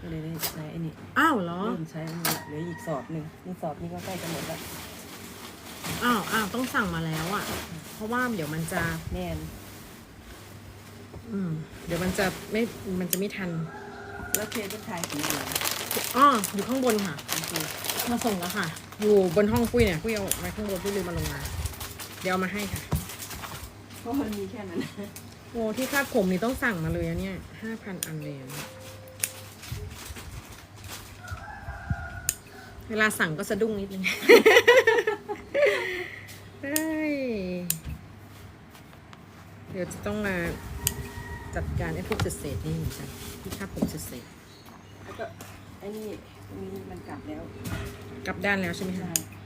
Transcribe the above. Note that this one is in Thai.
ก็เลยได้ใช้ไอ้นี่อ้าวเหรอ เริ่มใช้อันนี้เหลืออีกสอบหนึ่งนี่สอบนี้ก็ใกล้จะหมดแล้วอ้าวอ้าวต้องสั่งมาแล้วอะ เพราะว่าเดี๋ยวมันจะแน่นอืม เดี๋ยวมันจะไม่ มันจะไม่ทัน แล้วเคจะขายสีเหลืองอ้ออยู่ข้างบนค่ะ โอเคมาส่งแล้วค่ะ อยู่บนห้องปุ้ยเนี่ยปุ้ยเอาไว้ข้างบนปุ้ยลืมมาลงมา เดี๋ยวเอามาให้ค่ะ เพราะมันมีแค่นั้น โอ้ที่คาดผมนี่ต้องสั่งมาเลยอะเนี่ยห้าพันอันเลยอะเวลาสั่งก็สะดุ้งนิดนึงเฮ้ยเดี๋ยวจะต้องมาจัดการไอ้พวกเศษๆนี่เหมือนกันที่คาดผมเศษแล้วก็ไอ้นี่ตรงนี้มันกลับแล้วๆกลับด้านแล้วใช่ไหมใช่คะ